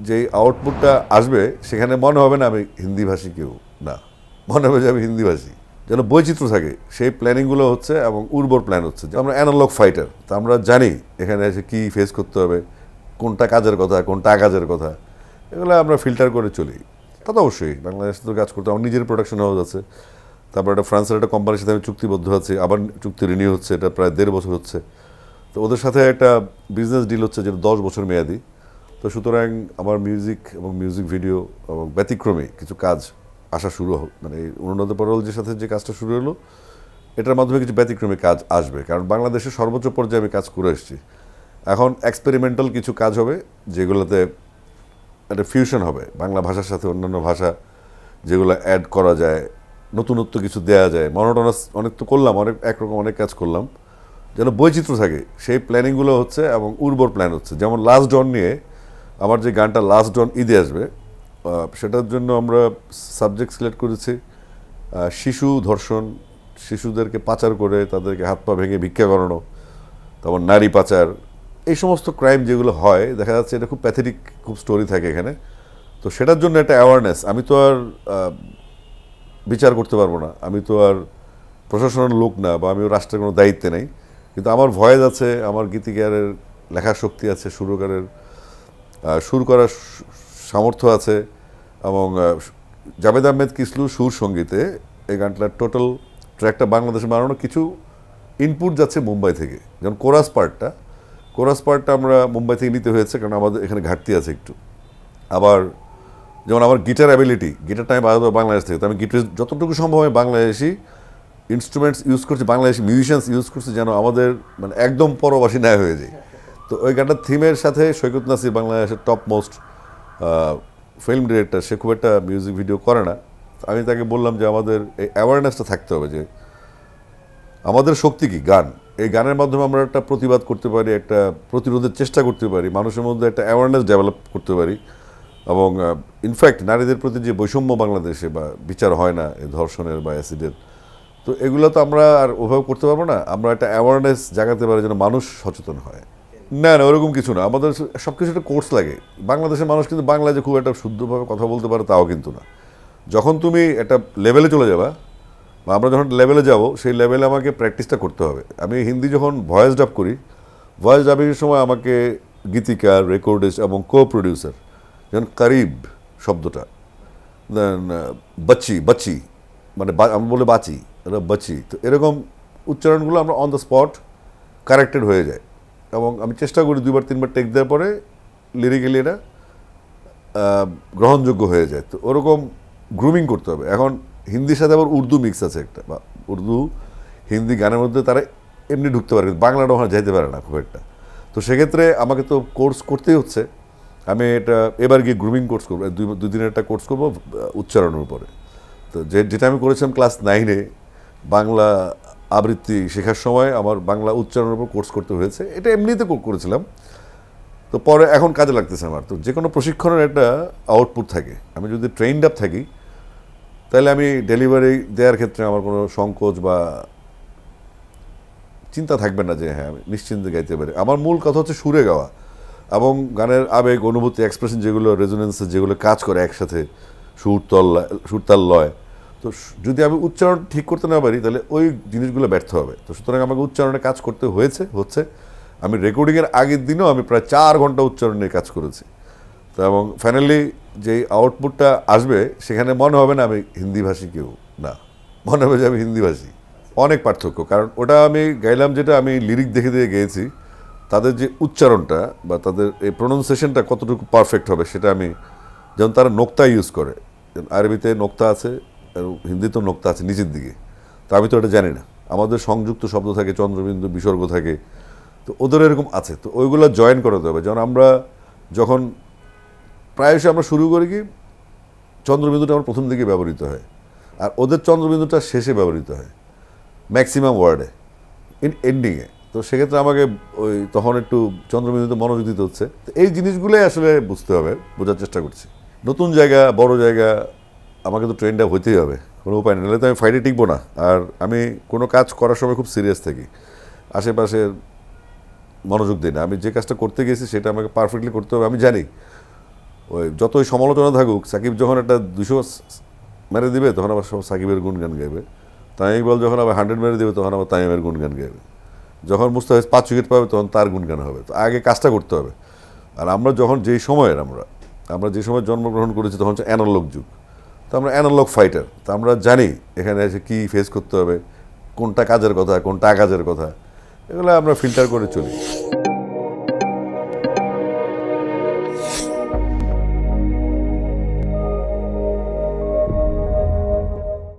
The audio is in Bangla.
যে আউটপুটটা আসবে, সেখানে মনে হবে না আমি হিন্দিভাষী কেউ, না। মনে হবে যে আমি হিন্দিভাষী। যেন বৈচিত্র্য থাকে। সেই প্ল্যানিংগুলো হচ্ছে এবং উর্বর প্ল্যান হচ্ছে। যে আমরা অ্যানালগ ফাইটার তা আমরা জানি এখানে এসে কী ফেস করতে হবে, কোনটা কাজের কথা, কোনটা কাজের কথা। এগুলো আমরা ফিল্টার করে চলি। তা তো অবশ্যই, বাংলাদেশে তো কাজ করতে আমার নিজের প্রোডাকশন হাউস আছে। তারপর একটা ফ্রান্সের একটা কোম্পানির সাথে আমি চুক্তিবদ্ধ আছি। আবার চুক্তি রিনিউ হচ্ছে, এটা প্রায় দেড় বছর হচ্ছে। তো ওদের সাথে একটা বিজনেস ডিল হচ্ছে, যেটা দশ বছর মেয়াদি। তো সুতরাং আমার মিউজিক এবং মিউজিক ভিডিও এবং ব্যতিক্রমে কিছু কাজ আসা শুরু মানে অনুরাধা পরলজির সাথে যে কাজটা শুরু হলো, এটার মাধ্যমে কিছু ব্যতিক্রমে কাজ আসবে। কারণ বাংলাদেশের সর্বোচ্চ পর্যায়ে আমি কাজ করে এসেছি। এখন এক্সপেরিমেন্টাল কিছু কাজ হবে, যেগুলোতে একটা ফিউশন হবে। বাংলা ভাষার সাথে অন্যান্য ভাষা যেগুলো অ্যাড করা যায়, নতুনত্ব কিছু দেয়া যায়। মনোটনাস অনেক তো করলাম, অনেক, একরকম অনেক কাজ করলাম। যেন বৈচিত্র্য থাকে। সেই প্ল্যানিংগুলো হচ্ছে এবং উর্বর প্ল্যান হচ্ছে। যেমন লাস্ট ডন নিয়ে আমার যে গানটা লাস্ট ডন ঈদে আসবে সেটার জন্য আমরা সাবজেক্ট সিলেক্ট করেছি শিশু ধর্ষণ, শিশুদেরকে পাচার করে তাদেরকে হাত পা ভেঙে ভিক্ষা করানো, তারপর নারী পাচার, এই সমস্ত ক্রাইম যেগুলো হয়, দেখা যাচ্ছে এটা খুব প্যাথেটিক খুব স্টোরি থাকে এখানে। তো সেটার জন্য একটা অ্যাওয়ারনেস আমি তো আর বিচার করতে পারব না। আমি তো আর প্রশাসনের লোক না বা আমিও রাষ্ট্রের কোনো দায়িত্বে নেই। কিন্তু আমার ভয়েস আছে, আমার গীতিকারের লেখা শক্তি আছে, সুরকারের সুর করার সামর্থ্য আছে এবং জাভেদ আহমেদ কিসলু সুর সঙ্গীতে এই গানটার টোটাল ট্র্যাকটা বাংলাদেশে বানানো কিছু ইনপুট যাচ্ছে মুম্বাই থেকে। যেমন কোরাস পার্টটা কোরাস পার্টটা আমরা মুম্বাই থেকে নিতে হয়েছে কারণ আমাদের এখানে ঘাটতি আছে একটু। আবার যেমন আমার গিটার অ্যাবিলিটি গিটারটা আমি বাজাবো বাংলাদেশ থেকে। তো আমি গিটার যতটুকু সম্ভব আমি বাংলাদেশি ইনস্ট্রুমেন্টস ইউজ করছি, বাংলাদেশি মিউজিশিয়ানস ইউজ করছি যেন আমাদের মানে একদম পরবাসী ন্যায় হয়ে যায় তো ওই গানটার থিমের সাথে সৈকত নাসির বাংলাদেশের টপ মোস্ট ফিল্ম ডিরেক্টর সে খুব একটা মিউজিক ভিডিও করে না। আমি তাকে বললাম যে আমাদের এই অ্যাওয়ারনেসটা থাকতে হবে যে আমাদের শক্তি কি? গান। এই গানের মাধ্যমে আমরা একটা প্রতিবাদ করতে পারি, একটা প্রতিরোধের চেষ্টা করতে পারি, মানুষের মধ্যে একটা অ্যাওয়ারনেস ডেভেলপ করতে পারি এবং ইনফ্যাক্ট নারীদের প্রতি যে বৈষম্য বাংলাদেশে বা বিচার হয় না এই ধর্ষণের বা অ্যাসিডের তো এগুলো তো আমরা আর ওভাবে করতে পারব না। আমরা একটা অ্যাওয়ারনেস জাগাতে পারি যেন মানুষ সচেতন হয়। না না, ওরকম কিছু না। আমাদের সব কিছু একটা কোর্স লাগে। বাংলাদেশের মানুষ কিন্তু বাংলায় যে খুব একটা শুদ্ধভাবে কথা বলতে পারে তাও কিন্তু না। যখন তুমি একটা লেভেলে চলে যাবা, বা আমরা যখন লেভেলে যাব, সেই লেভেলে আমাকে প্র্যাকটিসটা করতে হবে। আমি হিন্দি যখন ভয়েস ডাব করি ভয়েস ডাবিংয়ের সময় আমাকে গীতিকার রেকর্ডিস্ট এবং কো প্রডিউসার যেমন করিব শব্দটা দেন বাচ্চি বাচ্চি মানে আমরা বলে বাঁচি বাচ্চি তো এরকম উচ্চারণগুলো আমরা অন দ্য স্পট কারেক্টেড হয়ে যায়। এবং আমি চেষ্টা করি দুইবার, তিনবার টেক দেওয়ার পরে লিরিক্যালি এটা গ্রহণযোগ্য হয়ে যায়। তো ওরকম গ্রুমিং করতে হবে। এখন হিন্দির সাথে আবার উর্দু মিক্স আছে একটা। বা উর্দু, হিন্দি গানের মধ্যে তারা এমনি ঢুকতে পারে, কিন্তু বাংলাটা ওখানে যাইতে পারে না খুব একটা। তো সেক্ষেত্রে আমাকে তো কোর্স করতেই হচ্ছে। আমি এটা এবার গিয়ে গ্রুমিং কোর্স করব। দুই দুই দিনের একটা কোর্স করব, উচ্চারণের উপরে। তো যে, যেটা আমি করেছিলাম ক্লাস নাইনে বাংলা আবৃত্তি শেখার সময় আমার বাংলা উচ্চারণের উপর কোর্স করতে হয়েছে। এটা এমনিতে করেছিলাম। তো পরে এখন কাজে লাগতেছে আমার। তো যে কোনো প্রশিক্ষণের একটা আউটপুট থাকে। আমি যদি ট্রেন্ড আপ থাকি, তাহলে আমি ডেলিভারি দেওয়ার ক্ষেত্রে আমার কোনো সংকোচ বা চিন্তা থাকবে না যে হ্যাঁ আমি নিশ্চিন্তে গাইতে পারি। আমার মূল কথা হচ্ছে সুরে গাওয়া এবং গানের আবেগ, অনুভূতি এক্সপ্রেশন যেগুলো রেজোনেন্সে যেগুলো কাজ করে একসাথে, সুর তল সুর লয় তো যদি আমি উচ্চারণ ঠিক করতে না পারি, তাহলে ওই জিনিসগুলো ব্যর্থ হবে। তো সুতরাং আমাকে উচ্চারণে কাজ করতে হয়েছে, হচ্ছে আমি রেকর্ডিংয়ের আগের দিনও আমি প্রায় চার ঘণ্টা উচ্চারণ কাজ করেছি। তো এবং ফাইনালি যেই আউটপুটটা আসবে, সেখানে মনে হবে না আমি হিন্দিভাষী কেউ, না। মনে হবে যে আমি হিন্দিভাষী অনেক পার্থক্য, কারণ ওটা আমি গাইলাম যেটা আমি লিরিক দেখে দিয়ে গেয়েছি, তাদের যে উচ্চারণটা বা তাদের এই প্রোনাউন্সিয়েশনটা কতটুকু পারফেক্ট হবে, সেটা আমি যেমন তারা নোক্তা ইউজ করে। আরবিতে নোক্তা আছে আর হিন্দিতেও নোক্তা আছে নিচের দিকে। তো আমি তো এটা জানি না। আমাদের সংযুক্ত শব্দ থাকে, চন্দ্রবিন্দু বিসর্গ থাকে, তো ওদের এরকম আছে। তো ওইগুলো জয়েন করাতে হবে। যেমন আমরা যখন প্রায়শই আমরা শুরু করি কি, চন্দ্রবিন্দুটা আমার প্রথম দিকে ব্যবহৃত হয়, আর ওদের চন্দ্রবিন্দুটা শেষে ব্যবহৃত হয় ম্যাক্সিমাম ওয়ার্ডে ইন এন্ডিংয়ে তো সেক্ষেত্রে আমাকে ওই তখন একটু চন্দ্রবিন্দুতে মনোযোগ দিতে হচ্ছে। তো এই জিনিসগুলোই আসলে বুঝতে হবে, বোঝার চেষ্টা করছি। নতুন জায়গা, বড় জায়গা আমাকে তো ট্রেনটা হইতেই হবে। কোনো উপায় নেই, নাহলে তো আমি ফাইটে টিকবো না। আর আমি কোনো কাজ করার সময় খুব সিরিয়াস থাকি। আশেপাশের মনোযোগ দিই না। আমি যে কাজটা করতে গেছি, সেটা আমাকে পারফেক্টলি করতে হবে, আমি জানি। ওই যতই সমালোচনা থাকুক, সাকিব যখন একটা দুশো মেরে দিবে, তখন আবার সব সাকিবের গুণগান গাইবে। তাই বল যখন আবার হান্ড্রেড মেরে দিবে, তখন আবার তাইমের গুণগান গাইবে। যখন মুস্তাফিজ পাঁচ উইকেট পাবে, তখন তার গুণগান হবে। তো আগে কাজটা করতে হবে। আর আমরা যখন যেই সময়ের আমরা আমরা যে সময় জন্মগ্রহণ করেছি, তখন হচ্ছে অ্যানালগ যুগ। তো আমরা অ্যানালগ ফাইটার তো আমরা জানি এখানে এসে কী ফেস করতে হবে, কোনটা কাজের কথা, কোনটা কাজের কথা, এগুলো আমরা ফিল্টার করে চলি।